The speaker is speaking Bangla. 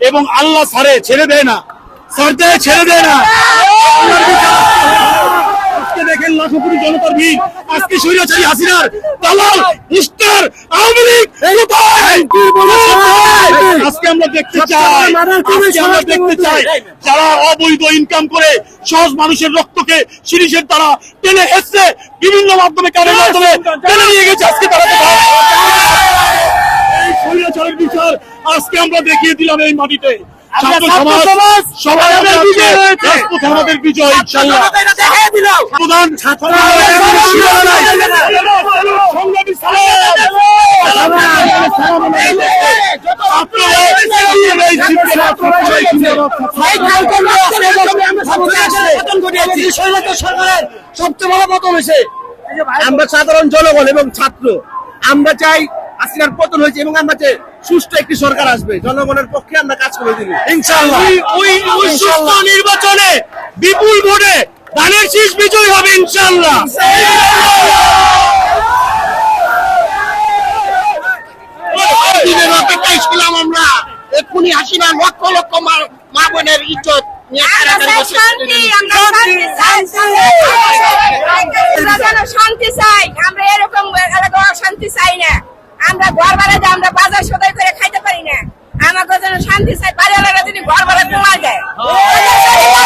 এবং আল্লাহ ছাড়ে ছেড়ে দেয় না ছেড়ে দেয় না আজকে দেখেন লাখো কোটি জনতার ভিড় আজকে স্বৈরাচারী হাসিনার দালাল ইস্টার আওয়ামী লীগ কোথায়? কোথায়? আজকে আমরা দেখতে চাই আজকে আমরা দেখতে চাই যারা অবৈধ ইনকাম করে সহজ মানুষের রক্তকে সিরিজের দ্বারা টেনে এসছে বিভিন্ন মাধ্যমে কারের মাধ্যমে টেনে নিয়ে গেছে আজকে তারা আজকে আমরা দেখিয়ে দিলাম এই মাটিতে আমাদের বিজয় প্রধান সবচেয়ে বড় পতন হয়েছে আমরা সাধারণ জনগণ এবং ছাত্র আমরা চাই আসিয়ার পতন হয়েছে এবং আমরা চাই সুষ্ঠু একটি সরকার আসবে। জনগণের পক্ষে আমরা কাজ করে দিব। ইনশাল্লাহ ওই ওই সুস্থ নির্বাচনে বিপুল ভোটে ধানের শীষ বিজয় হবে ইনশাল্লাহ দিনের অপেক্ষায় ছিলাম আমরা। এক্ষুনি হাসিনা লক্ষ লক্ষ মা- মা বোনের ইজ্জত শান্তি চাই আমরা শান্তি চাই আমরা এরকম শান্তি চাই না। আমরা ঘর বাড়াতে